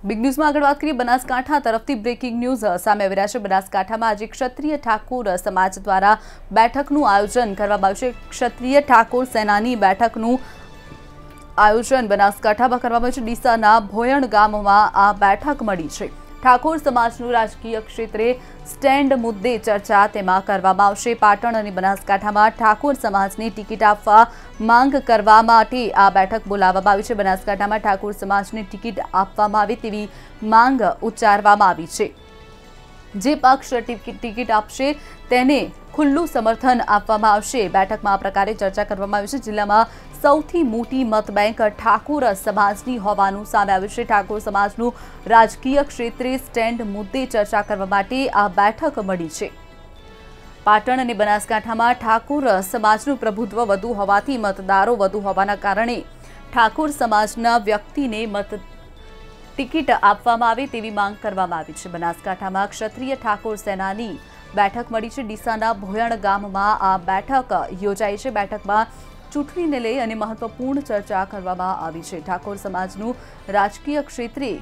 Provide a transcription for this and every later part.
Big ન્યૂઝમાં આગળ વાત કરીએ બનાસકાંઠા તરફથી બ્રેકિંગ ન્યૂઝ સામે આવી રહ્યા છે બનાસકાંઠામાં આજે ક્ષત્રિય ઠાકોર સમાજ દ્વારા બેઠકનું આયોજન કરવામાં આવ્યું છે. ક્ષત્રિય ઠાકોર સેનાની બેઠકનું આયોજન બનાસકાંઠામાં કરવામાં આવ્યું છે. ડીસાના ભોયણ ગામમાં આ બેઠક મળી છે. ઠાકોર સમાજનું રાજકીય ક્ષેત્રે સ્ટેન્ડ મુદ્દે ચર્ચા તેમાં કરવામાં આવશે. પાટણ અને બનાસકાંઠામાં ઠાકોર સમાજને ટિકિટ આપવા માંગ કરવા માટે આ બેઠક બોલાવવામાં આવી છે. બનાસકાંઠામાં ઠાકોર સમાજને ટિકિટ આપવામાં આવે તેવી માંગ ઉચ્ચારવામાં આવી છે. જે પક્ષ ટિકિટ આપશે તેને ખુલ્લું સમર્થન આપવામાં આવશે. બેઠકમાં આ પ્રકારે ચર્ચા કરવામાં આવી છે. જિલ્લામાં સૌથી મોટી મતબેંક ઠાકોર સમાજની હોવાનું સામે આવ્યું છે. ઠાકોર સમાજનું રાજકીય ક્ષેત્રે સ્ટેન્ડ મુદ્દે ચર્ચા કરવા માટે આ બેઠક મળી છે. પાટણ અને બનાસકાંઠામાં ઠાકોર સમાજનું પ્રભુત્વ વધુ હોવાથી મતદારો વધુ હોવાના કારણે ઠાકોર સમાજના વ્યક્તિને મત ટિકિટ આપવામાં આવે તેવી માંગ કરવામાં આવી છે. બનાસકાંઠામાં ક્ષત્રિય ઠાકોર સેનાની બેઠક મળી છે. ડીસાના ભોયણ ગામમાં આ બેઠક યોજાઈ છે. બેઠકમાં ચૂંટણીને લઈ અને મહત્વપૂર્ણ ચર્ચા કરવામાં આવી છે. ઠાકોર સમાજનું રાજકીય ક્ષેત્રે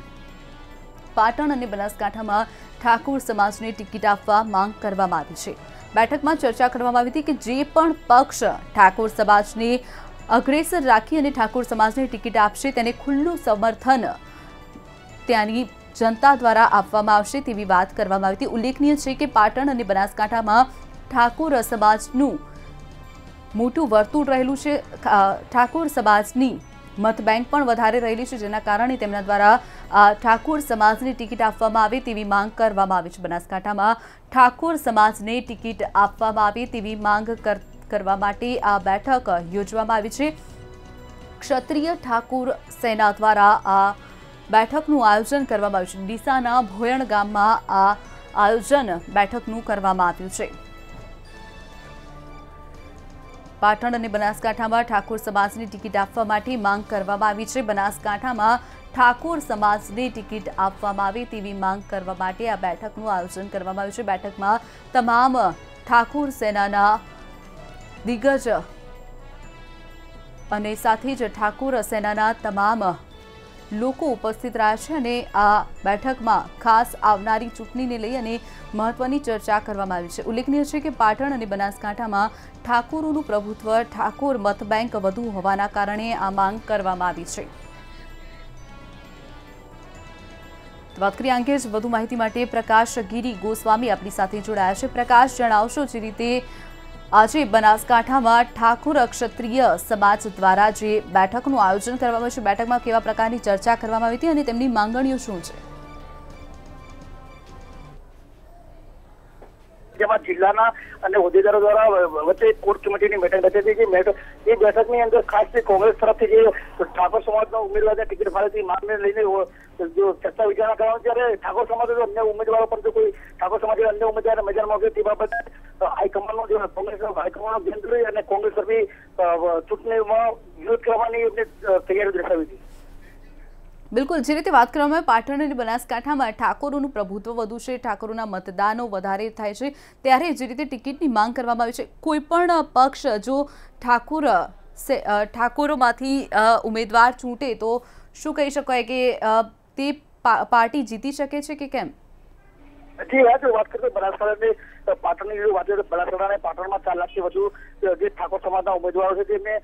પાટણ અને બનાસકાંઠામાં ઠાકોર સમાજને ટિકિટ આપવા માંગ કરવામાં આવી છે. બેઠકમાં ચર્ચા કરવામાં આવી હતી કે જે પણ પક્ષ ઠાકોર સમાજને અગ્રેસર રાખી અને ઠાકોર સમાજને ટિકિટ આપશે, તેને ખુલ્લું સમર્થન ત્યાંની જનતા દ્વારા આપવામાં આવશે તેવી વાત કરવામાં આવી ઉલ્લેખનીય છે કે પાટણ અને બનાસકાંઠામાં ઠાકોર સમાજનું મોટું વર્તુળ રહેલું છે. ઠાકોર સમાજની મતબેંક પણ વધારે રહેલી છે, જેના કારણે તેમના દ્વારા ઠાકોર સમાજની ટિકિટ આપવામાં આવે તેવી માંગ કરવામાં આવી છે. બનાસકાંઠામાં ઠાકોર સમાજને ટિકિટ આપવામાં આવે તેવી માંગ કરવા માટે આ બેઠક યોજવામાં આવી છે. ક્ષત્રિય ઠાકોર સેના દ્વારા આ બેઠકનું આયોજન કરવામાં આવ્યું છે ડીસાના ભોયણ ગામમાં આ આયોજન બેઠકનું કરવામાં આવ્યું છે. પાટણ અને બનાસકાંઠામાં ઠાકોર સમાજની ટિકિટ આપવા માટે માંગ કરવામાં આવી છે. બનાસકાંઠામાં ઠાકોર સમાજની ટિકિટ આપવામાં આવે તેવી માંગ કરવા માટે આ બેઠકનું આયોજન કરવામાં આવ્યું છે. બેઠકમાં તમામ ઠાકોર સેનાના દિગ્ગજ અને સાથે જ ઠાકોર સેનાના તમામ લોકો ઉપસ્થિત રહ્યા છે અને આ બેઠકમાં ખાસ આવનારી ચૂંટણીને લઈ અને મહત્વની ચર્ચા કરવામાં આવી છે. ઉલ્લેખનીય છે કે પાટણ અને બનાસકાંઠામાં ઠાકોરોનું પ્રભુત્વ, ઠાકોર મતબેંક વધુ હોવાના કારણે આ માંગ કરવામાં આવી છે. વાત અંગે જ વધુ માહિતી માટે પ્રકાશ ગીરી ગોસ્વામી આપણી સાથે જોડાયા છે. પ્રકાશ, જણાવશો જે રીતે આજે બનાસકાંઠામાં ઠાકોર ક્ષત્રિય સમાજ દ્વારા જે બેઠકનું આયોજન કરવામાં આવ્યું છે, બેઠકમાં કેવા પ્રકારની ચર્ચા કરવામાં આવી હતી અને તેમની માંગણીઓ શું છે? જેમાં જિલ્લાના અને હોદ્દેદારો દ્વારા વચ્ચે કોર કમિટીની બેઠક થતી હતી એ બેઠકની અંદર ખાસ કોંગ્રેસ તરફથી જે ઠાકોર સમાજના ઉમેદવારને ટિકિટ ફાળવતી માંગને લઈને જો ચર્ચા વિચારણા કરવાનું જ્યારે ઠાકોર સમાજ અન્ય ઉમેદવારો જો કોઈ ઠાકોર સમાજ અન્ય ઉમેદવાર મેદાનમાં તે બાબતે હાઈકમાન્ડનો જે કોંગ્રેસ હાઈકમાન્ડનો ધ્યાન અને કોંગ્રેસ તરફી ચૂંટણીમાં વિરોધ કરવાની એમને તૈયારી દર્શાવી હતી. બિલકુલ, જે રીતે વાત કરવામાં આવે, પાટણ અને બનાસકાંઠામાં ઠાકોરોનું પ્રભુત્વ વધુ છે, ઠાકોરોના મતદાનો વધારે થાય છે, ત્યારે જે રીતે ટિકિટની માંગ કરવામાં આવી છે, કોઈ પણ પક્ષ જો ઠાકોર ઠાકોરોમાંથી ઉમેદવાર ચૂંટે તો શું કહી શકાય કે તે પાર્ટી જીતી શકે છે કે કેમ? જી હા જો વાત કરીએ બનાસકાંઠાની પાટણની જો વાત કરીએ બનાસકાંઠા પાટણમાં ચાર લાખથી વધુ જે ઠાકોર સમાજના ઉમેદવારો છે તેમને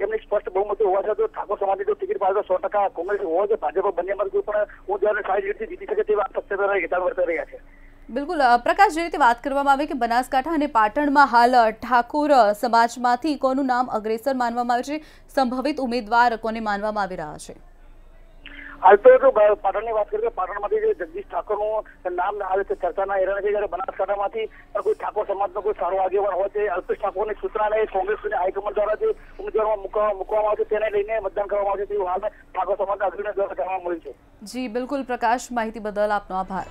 એમની સ્પષ્ટ બહુમતી હોવા છતાં ઠાકોર સમાજની જો ટિકિટ પાસે સો ટકા કોંગ્રેસ હોવા છે ભાજપ બંનેમાં કોઈ પણ ઉમેદવારને સારી રીતે જીતી શકે તેવા શક્યતા હેઠળ વર્તા રહ્યા છે. બિલકુલ પ્રકાશ, જે રીતે વાત કરવામાં આવે કે બનાસકાંઠા અને પાટણમાં હાલ ઠાકોર સમાજમાંથી કોનું નામ અગ્રેસર માનવામાં આવે છે, સંભવિત ઉમેદવાર કોને માનવામાં આવી રહ્યા છે? હાલ તો પાટણની વાત કરીએ પાટણમાંથી જે જગદીશ ઠાકોરનું નામ આવે છે, ચર્ચાના એરણે છે, જ્યારે બનાસકાંઠામાંથી કોઈ ઠાકોર સમાજનો કોઈ સારો આગેવાન હોય છે, અલ્પેશ ઠાકોરની સૂચનાને કોંગ્રેસ હાઈકમાન્ડ દ્વારા જે ઉમેદવારમાં મૂકવામાં આવે છે તેને લઈને મતદાન કરવામાં આવે છે તેવું હાલ ઠાકોર સમાજના અગ્રણીઓ દ્વારા જાણવા મળ્યું છે. જી, બિલકુલ પ્રકાશ, માહિતી બદલ આપનો આભાર.